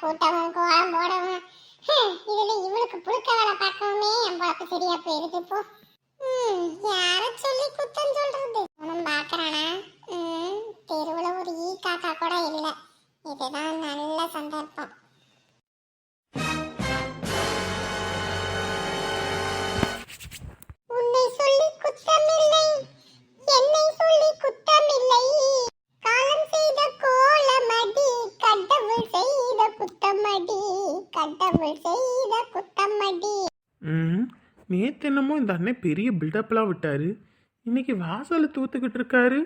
juntas. நேற்று என்னமோ இந்த அண்ணன் பெரிய பில்டப்லாம் விட்டாரு. இன்னைக்கு வாசல்ல தூத்துக்கிட்டு இருக்காரு.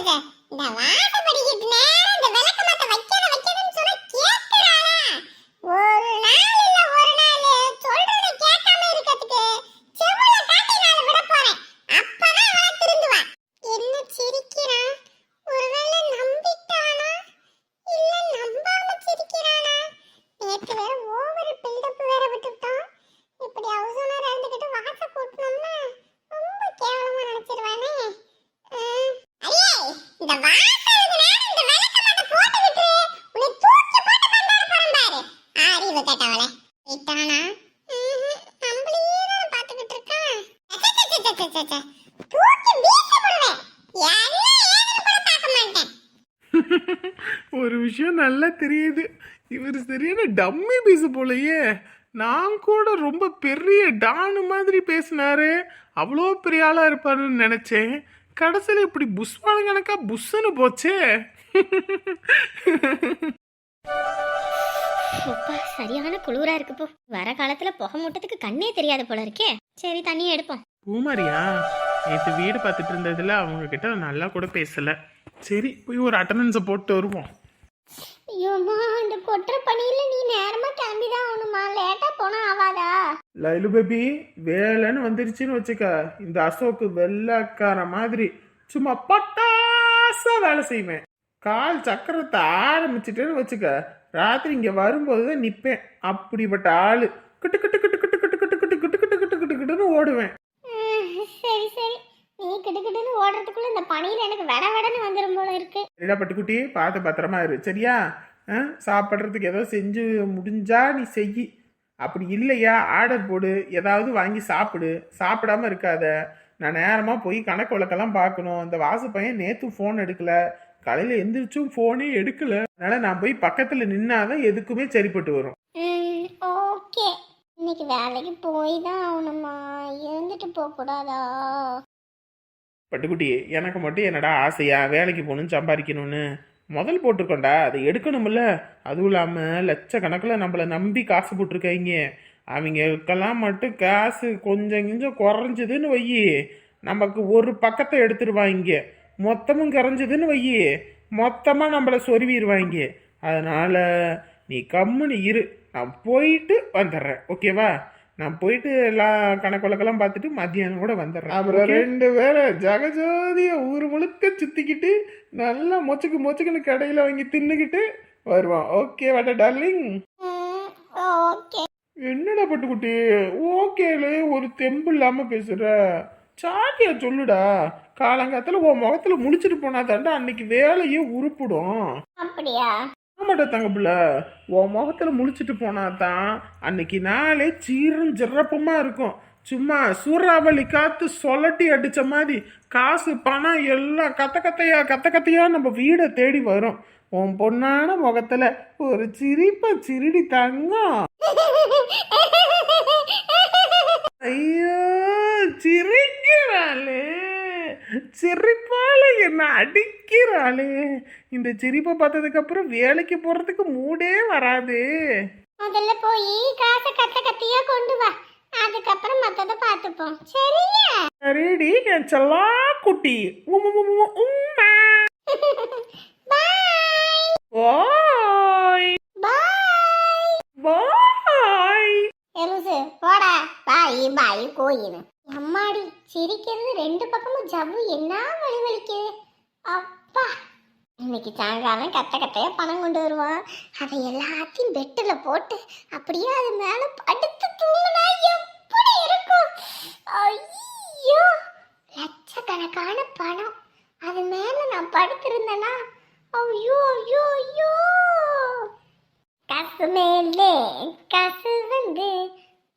இந்த வாசப்படி இந்த வாசலுக்கு நேரம் இந்த விளக்க மாட்ட போட்டு விட்டு உன்னை தூக்கி போட்டு போறேன் பாரு அறிவு கேட்டவளே. நம்மளையே தான் இருக்கான். தூக்கி போடுவேன். என்ன ஏதுன்னு கூட பார்க்க மாட்டேன். ஒரு விஷயம் நல்லா தெரியுது. இவர் சரியான டம்மி பீஸ் போலயே. நான் கூட ரொம்ப பெரிய டானு மாதிரி பேசினாரு. அவ்வளோ பெரிய ஆளா இருப்பாருன்னு நினைச்சேன். கடைசியில் இப்படி புஷ்வான கணக்கா புஷ்ஷுன்னு போச்சே. அப்பா சரியான குளிரா இருக்கு போ. வர காலத்துல புகை மூட்டத்துக்கு கண்ணே தெரியாது போல இருக்கே. சரி தண்ணியை எடுப்போம். பூமாரியா நேற்று வீடு பார்த்துட்டு இருந்ததுல அவங்க கிட்ட நல்லா கூட பேசல. சரி போய் ஒரு அட்டண்டன்ஸை போட்டு வருவோம். ஐயோம்மா இந்த கொட்டுற பணியில நீ நேரமா கிளம்பிதான் ஆகணுமா லேட்டா போனா ஆவாதா லைலு பேபி வேலைன்னு வந்துருச்சுன்னு வச்சுக்க இந்த அசோக்கு வெள்ளக்கார மாதிரி சும்மா பட்டாசா வேலை செய்வேன் கால் சக்கரத்தை ஆரம்பிச்சிட்டேன்னு வச்சுக்க ராத்திரி இங்க வரும்போது தான் நிப்பேன் அப்படிப்பட்ட ஆளு கிட்டு கிட்டு கிட்டு கிட்டு கிட்டு கிட்டு கிட்டு கிட்டு கிட்டு கிட்டு கிட்டு கிட்டுன்னு ஓடுவேன் சரி சரி நீ கிடுக்கிட்டுன்னு ஓடுறதுக்குள்ள இந்த பணியில எனக்கு வெட வெடன்னு வந்துடும் போல இருக்கு. சரிடா பட்டுக்குட்டி பார்த்து பத்திரமா இரு. சரியா? ஆ, சாப்பிட்றதுக்கு ஏதோ செஞ்சு முடிஞ்சா நீ செய் அப்படி இல்லையா? ஆர்டர் போடு. ஏதாவது வாங்கி சாப்பிடு. சாப்பிடாம இருக்காத. நான் நேரமாக போய் கணக்கு வழக்கெல்லாம் பார்க்கணும். இந்த வாசு பையன் நேற்று ஃபோன் எடுக்கல. காலையில் எந்திரிச்சும் ஃபோனே எடுக்கல. அதனால நான் போய் பக்கத்தில் நின்னாதான் எதுக்குமே சரிப்பட்டு வரும். ம் ஓகே. இன்னைக்கு வேலைக்கு போய் தான் ஆகணுமா? இருந்துட்டு போக கூடாதா பட்டுக்குட்டி எனக்கு மட்டும் என்னடா ஆசையா? வேலைக்கு போகணும் சம்பாதிக்கணும்னு முதல் போட்டிருக்கோண்டா அதை எடுக்கணும்ல. அதுவும் இல்லாமல் லட்சக்கணக்கில் நம்மளை நம்பி காசு போட்டிருக்காங்க அவங்களுக்கெல்லாம் மட்டும் காசு கொஞ்சம் கொஞ்சம் குறைஞ்சதுன்னு வையி நமக்கு ஒரு பக்கத்தை எடுத்துருவாங்க மொத்தமும் குறைஞ்சதுன்னு வையி மொத்தமாக நம்மளை சொருவிடுவாங்க அதனால் நீ கம்முன்னு இரு. நான் போயிட்டு வந்துடுறேன். ஓகேவா? நான் போயிட்டு எல்லா கணக்கு வழக்கெல்லாம் பார்த்துட்டு மத்தியானம் கூட வந்துடுறேன். அப்புறம் ரெண்டு பேரை ஜகஜோதிய ஊர் முழுக்க சுத்திக்கிட்டு நல்லா மொச்சுக்கு மொச்சுக்குன்னு கடையில் வாங்கி தின்னுக்கிட்டு வருவான். ஓகே வாட்டா டார்லிங் என்னடா பட்டுக்குட்டி? ஓகேல ஒரு தெம்பு இல்லாம பேசுற. சாட்டியா சொல்லுடா. காலங்காத்துல உன் முகத்துல முழிச்சிட்டு போனா தாண்டா அன்னைக்கு வேலையே உருப்பிடும். அப்படியா? ஆமாடா தங்கப்புல உன் முகத்தில் முழிச்சிட்டு போனா தான் அன்னைக்கு நாளே சீரும் சிறப்பமாக இருக்கும். சும்மா சூறாவளி காத்து சொலட்டி அடித்த மாதிரி காசு பணம் எல்லாம் கத்த கத்தையா கத்த கத்தையா நம்ம வீடை தேடி வரும். உன் பொண்ணான முகத்துல ஒரு சிரிப்ப சிரிடி தங்கம். ஐயோ சிரிக்கிறாளே சிரிப்பால என்ன அடிக்கிறாளே? இந்த சிரிப்பை பார்த்ததுக்கு அப்புறம் வேலைக்கு போறதுக்கு மூடே வராது. முதல்ல போய் காசை கத்த கத்தியா கொண்டு வா. அதுக்கப்புறம் மத்தத பார்த்துப்போம் சரியா சரிடி என் செல்லா குட்டி. உம்மு. பாய். ஓய் பாய். பாய். எலுசு போடா. பாய் பாய் கோயின்னு சிரிக்கிறது ரெண்டு பக்கமும் ஜவ்வு. என்ன வலி வலிக்குது அப்பா. இன்னைக்கு சாயங்காலம் கத்த கத்தையா பணம் கொண்டு வருவான் அதை எல்லாத்தையும் பெட்டில் போட்டு அப்படியே அது மேலே படுத்து தூங்கினா எப்படி இருக்கும்? ஐயோ. லட்சக்கணக்கான பணம். அது மேலே நான் படுத்திருந்தேனா? ஐயோ ஐயோ ஐயோ. காசு மேலே காசு வந்து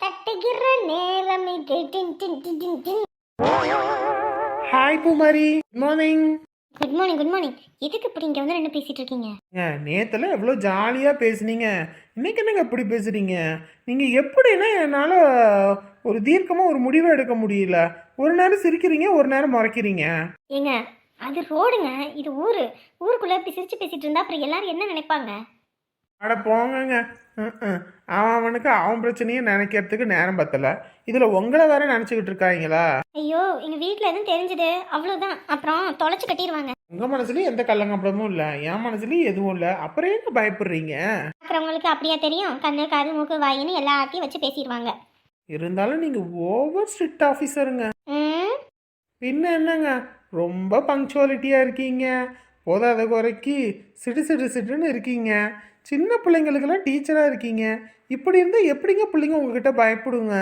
தட்டுகிற நேரம் இது. டின் டின் டின் டின். Hi Poomari good morning good morning good morning எதுக்கு இப்படி இங்கே வந்து என்ன பேசிட்டு இருக்கீங்க நேத்துல எவ்வளோ ஜாலியாக பேசுனீங்க? இன்னைக்கு என்னங்க இப்படி பேசுறீங்க? நீங்கள் எப்படின்னா என்னால் ஒரு தீர்க்கமாக ஒரு முடிவை எடுக்க முடியல. ஒரு நேரம் சிரிக்கிறீங்க ஒரு நேரம் மறைக்கிறீங்க. ஏங்க அது ரோடுங்க. இது ஊரு. ஊருக்குள்ள இப்படி சிரிச்சு பேசிட்டு இருந்தா அப்புறம் எல்லாரும் என்ன நினைப்பாங்க? அட போங்கங்க. அவன் அவனுக்கு அவன் பிரச்சனையை நினைக்கிறதுக்கு நேரம் பத்தல. இதில் உங்களை வேற நினச்சிக்கிட்டு இருக்காங்களா? ஐயோ எங்க வீட்ல எதுவும் தெரிஞ்சது. அவ்வளவுதான். அப்புறம் தொலைச்சு கட்டிடுவாங்க உங்கள் மனசுலயும் எந்த கள்ளங்கப்படமும் இல்லை. என் மனசுலயும் எதுவும் இல்லை. அப்புறம் என்ன பயப்படுறீங்க? அப்புறவங்களுக்கு அப்படியா தெரியும். கண்ணு காது மூக்கு வாயின்னு எல்லாத்தையும் வச்சு பேசிடுவாங்க இருந்தாலும் நீங்கள் ஓவர் ஸ்ட்ரிக்ட் ஆஃபீஸருங்க பின்ன என்னங்க? ரொம்ப பங்க்சுவாலிட்டியாக இருக்கீங்க. போதாத குறைக்கு சிடு சிடு சிடுன்னு இருக்கீங்க. சின்ன பிள்ளைங்களுக்கெல்லாம் டீச்சராக இருக்கீங்க. இப்படி இருந்தால் எப்படிங்க பிள்ளைங்க உங்ககிட்ட பயப்படுங்க?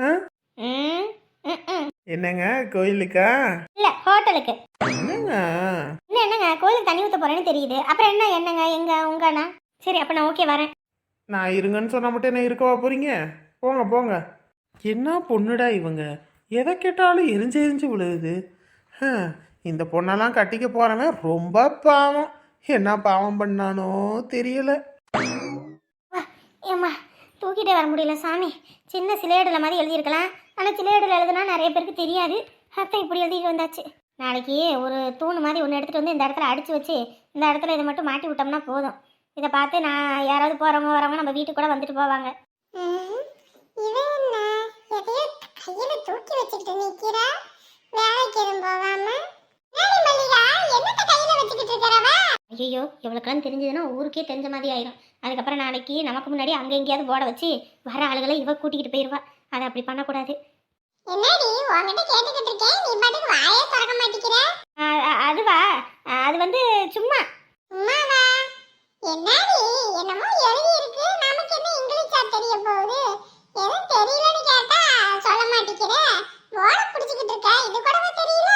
ஆ. என்னங்க கோயிலுக்கா? இல்ல ஹோட்டலுக்கு. என்னங்க? இன்னும் என்னங்க கோயிலுக்கு தண்ணி ஊத்த போறேன்னு தெரியுது. அப்புறம் என்ன என்னங்க எங்க உங்கண்ணா சரி அப்ப நான் ஓகே வரேன். நான் இருங்கன்னு சொன்னால் மட்டும் என்ன இருக்கவா போகிறீங்க போங்க போங்க. என்ன பொண்ணுடா இவங்க? எதை கேட்டாலும் எரிஞ்சு எரிஞ்சு விழுகுது. இந்த பொண்ணெல்லாம் கட்டிக்க போகிறவன் ரொம்ப பாவம். என்ன பாவம் பண்ணானோ தெரியல. ஏம்மா தூக்கிட்டே வர முடியல சாமி. சின்ன சிலேடில் மாதிரி எழுதியிருக்கலாம். ஆனால் சிலேடில் எழுதுனா நிறைய பேருக்கு தெரியாது. அத்தை இப்படி எழுதிட்டு வந்தாச்சு. நாளைக்கு ஒரு தூண் மாதிரி ஒன்று எடுத்துகிட்டு வந்து இந்த இடத்துல அடித்து வச்சு இந்த இடத்துல இதை மட்டும் மாட்டி விட்டோம்னா போதும். இதை பார்த்து நான் யாராவது போகிறவங்க வரவங்க நம்ம வீட்டுக்கு கூட வந்துட்டு போவாங்க. இவன் ஐயோ இவளுக்கெல்லாம் தெரிஞ்சதுன்னா ஊருக்கே தெரிஞ்ச மாதிரி ஆயிரும். அதுக்கப்புறம் நாளைக்கு நமக்கு முன்னாடி அங்கே எங்கேயாவது போட வச்சு வர ஆளுகளை இவ கூட்டிக்கிட்டு போயிடுவா அதை அப்படி பண்ணக்கூடாது. என்னடி உன்கிட்ட கேட்டுக்கிட்டு இருக்கேன். நீ பாட்டுக்கு வாயே திறக்க மாட்டேங்கிற? ஆ, அ- அதுவா? அது வந்து சும்மா. உமாவா என்னடி என்னமோ எழுதி இருக்கு நமக்கு என்ன இங்கிலீஷா தெரிய போகுது? எதுவும் தெரியலன்னு கேட்டா சொல்ல மாட்டேங்கிற? போட புடிச்சுக்கிட்டு இருக்க. இது கூடவா தெரியல?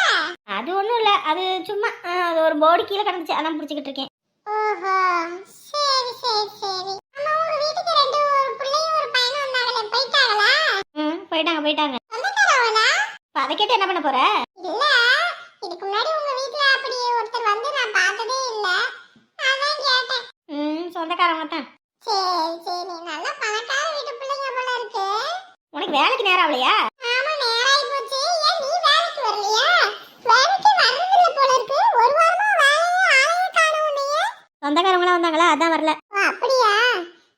அது ஒன்றும் இல்லை. அது சும்மா அது ஒரு போர்டு கீழே கிடந்துச்சு. அதான் பிடிச்சிக்கிட்டு இருக்கேன். ஓஹோ. சரி சரி சரி. அம்மா உங்க வீட்டுக்கு ரெண்டு ஒரு பிள்ளையும் ஒரு பையனும் வந்தாங்களே போயிட்டாங்களா? ம் போயிட்டாங்க போயிட்டாங்க. இப்போ அதை கேட்டு என்ன பண்ண போற? இல்ல. இதுக்கு முன்னாடி உங்க வீட்ல அப்படி ஒருத்தர் வந்து நான் பார்த்ததே இல்ல. அதான் கேட்டேன். ம் சொந்தக்காரவங்க தான். சரி சரி. நல்ல பணக்கார வீட்டு பிள்ளைங்க போல இருக்கு. உனக்கு வேலைக்கு நேரம் ஆகலையா ஆமா நேராயி போச்சு ஏன் நீ வேலைக்கு வரலையா வேலைக்கு வர்றதில்ல போல இருக்கு ஒரு வாரமா வேலையும் ஆளையும் காணோம் உன்னைய சொந்தக்காரவங்களாம் வந்தாங்களா? அதான் வரல. அப்படியா?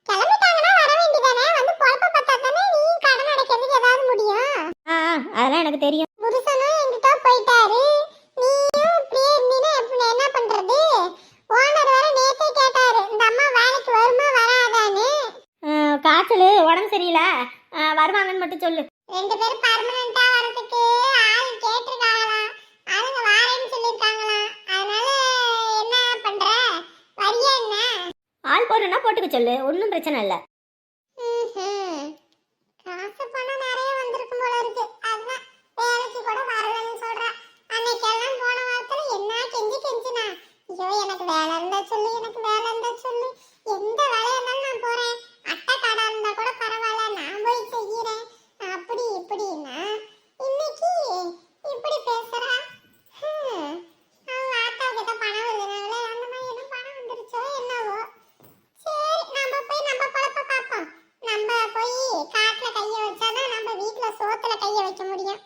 கிளம்பிட்டாங்கன்னா வர வேண்டியதானே? வந்து பொழப்ப பார்த்தா தானே நீ கடன் அடைக்கிறதுக்கு ஏதாவது முடியும். ஆ அதெல்லாம் எனக்கு தெரியும். புருஷனும் எங்கிட்ட போயிட்டாரு. நீயும் இப்படியே இருந்தீன்னா எப்படி என்ன பண்றது? ஓனர் வேற நேத்தே கேட்டாரு இந்த அம்மா வேலைக்கு வருமா வராதான்னு? காய்ச்சல் உடம்பு சரியில்லை. வருவாங்கன்னு மட்டும் சொல்லு ரெண்டு பேரும் பர்மனண்டா வரதுக்கு ஆள் கேட்டிருக்காங்களாம் ஆளுங்க வாரேன்னு சொல்லியிருக்காங்களாம் அதனால என்ன பண்ற வரியா என்ன ஆள் போடணும்னா போட்டுக்க சொல்லு ஒன்றும் பிரச்சனை இல்லை ம்ஹும். காசு பணம் நிறைய வந்திருக்கும் போல இருக்கு அதான் வேலைக்கு கூட வரலன்னு சொல்றா அன்னைக்கெல்லாம் போன வாரத்துல என்ன கெஞ்சி கெஞ்சினா ஐயோ எனக்கு வேலை இருந்தா சொல்லு எனக்கு வேலை இருந்தா சொல்லு எந்த வேலையா இருந்தாலும் நான் போறேன் அட்டை கடை இருந்தா கூட பரவாயில்ல நான் போய் செய்யறேன் அப்படி இப்படின்னா இன்னைக்கு இப்படி பேசுறா ஹம். அவங்க ஆத்தாவுக்கு ஏதோ பணம் வருதுனால அந்த மாதிரி எதுவும் பணம் வந்துருச்சோ என்னவோ சரி நம்ம போய் நம்ம பொழப்ப பார்ப்போம் நம்ம போய் காட்டுல கைய வச்சாதான் நம்ம வீட்ல சோத்துல கைய வைக்க முடியும்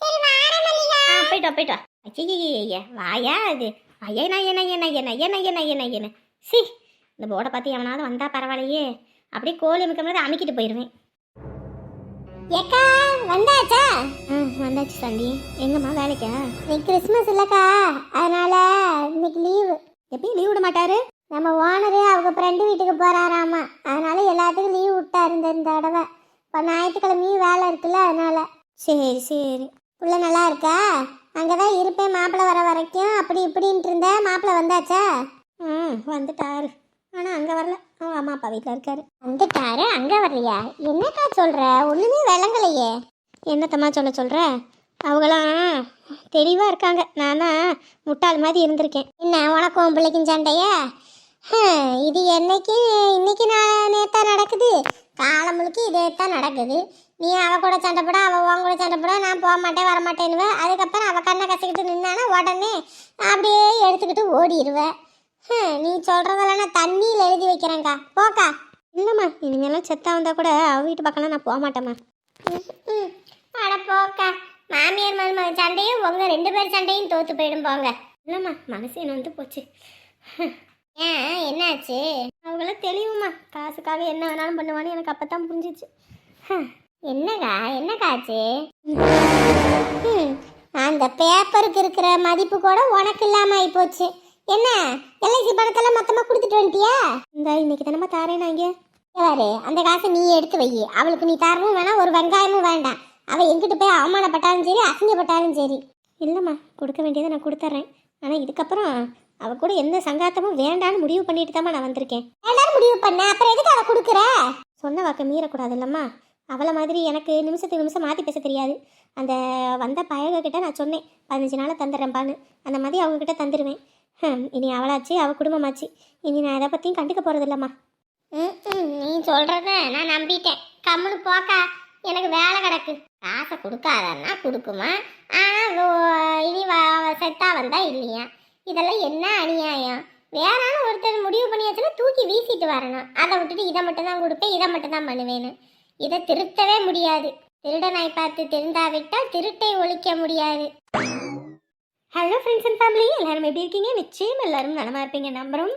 சரி வார மல்லிகா ஆ போயிட்டோம் போயிட்டோம் ஐயா வாயா அது? ஐயா என்ன என்ன என்ன என்ன என்ன என்ன என்ன சி இந்த போர்டை பார்த்து எவனாவது வந்தா பரவாயில்லையே. அப்படியே கோழி அமைக்கும் அமுக்கிட்டு போயிடுவேன். ஏக்கா வந்தாச்சா? ம் வந்தாச்சு சண்டி. எங்கம்மா வேலைக்கா? இன்னைக்கு கிறிஸ்மஸ் இல்லக்கா. அதனால இன்னைக்கு லீவு. எப்பயும் லீவ் விட மாட்டாரு. நம்ம ஓனரு அவங்க ஃப்ரெண்டு வீட்டுக்கு போறாராமா. அதனால எல்லாத்துக்கும் லீவ் விட்டாரு இந்த இந்த தடவை. இப்போ ஞாயிற்றுக்கிழமையும் வேலை இருக்குல்ல அதனால. சரி சரி. புள்ள நல்லா இருக்கா? அங்கே தான் இருப்பேன் மாப்பிள்ளை வர வரைக்கும். அப்படி இப்படின்ட்டு இருந்த. மாப்பிள்ளை வந்தாச்சா? ம் வந்துட்டாரு. ஆனால் அங்கே வரல. அவங்க அம்மா அப்பா வீட்டில் இருக்காரு. வந்துட்டாரு? அங்கே வரலையா? என்னக்கா சொல்கிற ஒன்றுமே விளங்கலையே. என்னத்தம்மா சொல்ல சொல்கிற அவங்களாம் தெளிவாக இருக்காங்க. நான் தான் முட்டாள் மாதிரி இருந்திருக்கேன். என்ன உனக்கும் உன் பிள்ளைக்கும் சண்டையா? இது என்னைக்கு? இன்னைக்கு நான் நேத்தா நடக்குது. காலம் முழுக்க இதே தான் நடக்குது. நீ அவ கூட சண்டை போட அவ உன் கூட சண்டை போட நான் போக மாட்டேன் வர அதுக்கப்புறம் அவ கண்ணை கசிக்கிட்டு நின்னானா உடனே அப்படியே எடுத்துக்கிட்டு ஓடிடுவேன் நீ சொல்றதெல்லாம் நான் தண்ணியில் எழுதி வைக்கிறேன்க்கா. போக்கா. இல்லைம்மா இனிமேலாம் செத்தா வந்தால் கூட அவ வீட்டு பக்கம்லாம் நான் போக மாட்டேம்மா. ம் அட போக்கா. மாமியார் மருமக சண்டையும் உங்கள் ரெண்டு பேர் சண்டையும் தோத்து போயிடும் போங்க. இல்லைம்மா மனசு வந்து போச்சு. ஏன் என்னாச்சு? அவங்களாம் தெளிவுமா காசுக்காக என்ன வேணாலும் பண்ணுவான்னு எனக்கு அப்போ தான் புரிஞ்சிச்சு என்னக்கா என்னக்கா ஆச்சு? ம், அந்த பேப்பருக்கு இருக்கிற மதிப்பு கூட உனக்கு இல்லாம ஆகி போச்சு. என்ன எல்ஐசி பணத்தெல்லாம் மொத்தமா கொடுத்துட்டு வந்துட்டியா? இந்த இன்னைக்கு தானம்மா தாரேன் நான் இங்கே பாரு அந்த காசை நீ எடுத்து வை. அவளுக்கு நீ தரவும் வேணாம் ஒரு வெங்காயமும் வேண்டாம். அவ எங்கிட்ட போய் அவமானப்பட்டாலும் சரி அசிங்கப்பட்டாலும் சரி. இல்லைம்மா கொடுக்க வேண்டியதை நான் கொடுத்துட்றேன் ஆனால் இதுக்கப்புறம் அவ கூட எந்த சங்காத்தமும் வேண்டான்னு முடிவு பண்ணிட்டு தாம்மா நான் வந்திருக்கேன். எல்லாரும் முடிவு பண்ண அப்புறம் எதுக்கு அவ கொடுக்குற? சொன்ன வாக்க மீறக்கூடாது இல்லம்மா அவளை மாதிரி எனக்கு நிமிஷத்துக்கு நிமிஷம் மாற்றி பேச தெரியாது. அந்த வந்த பயகக்கிட்ட நான் சொன்னேன் பதினஞ்சு நாளை தந்துடுறேன்பான்னு. அந்த மாதிரி அவங்கக்கிட்ட தந்துடுவேன் ஹம், இனி அவளாச்சு அவள் குடும்பமாச்சு. இனி நான் எதை பற்றியும் கண்டுக்க போகிறது இல்லைம்மா ம், ம், நீ சொல்கிறத நான் நம்பிட்டேன். கம்முனு போக்கா எனக்கு வேலை கிடக்கு. காசை கொடுக்காதன்னா கொடுக்குமா? ஆனால் இனி வ- செத்தா வந்தா இல்லையா? இதெல்லாம் என்ன அநியாயம்? வேறான ஒருத்தர் முடிவு பண்ணியாச்சுன்னா தூக்கி வீசிட்டு வரணும். அதை விட்டுட்டு இதை மட்டும் தான் கொடுப்பேன் இதை மட்டும் தான் பண்ணுவேன்னு. இதை திருத்தவே முடியாது. திருடனாய் பார்த்து திருந்தாவிட்டால் திருட்டை ஒழிக்க முடியாது. ஹலோ ஃப்ரெண்ட்ஸ் அண்ட் ஃபேமிலி எல்லாரும் எப்படி இருக்கீங்க? நிச்சயம் எல்லாரும் நலமா இருப்பீங்க. நம்புறோம்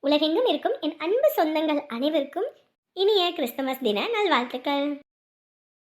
உலகெங்கும் இருக்கும் என் அன்பு சொந்தங்கள் அனைவருக்கும் இனிய கிறிஸ்துமஸ் தின நல்வாழ்த்துக்கள்.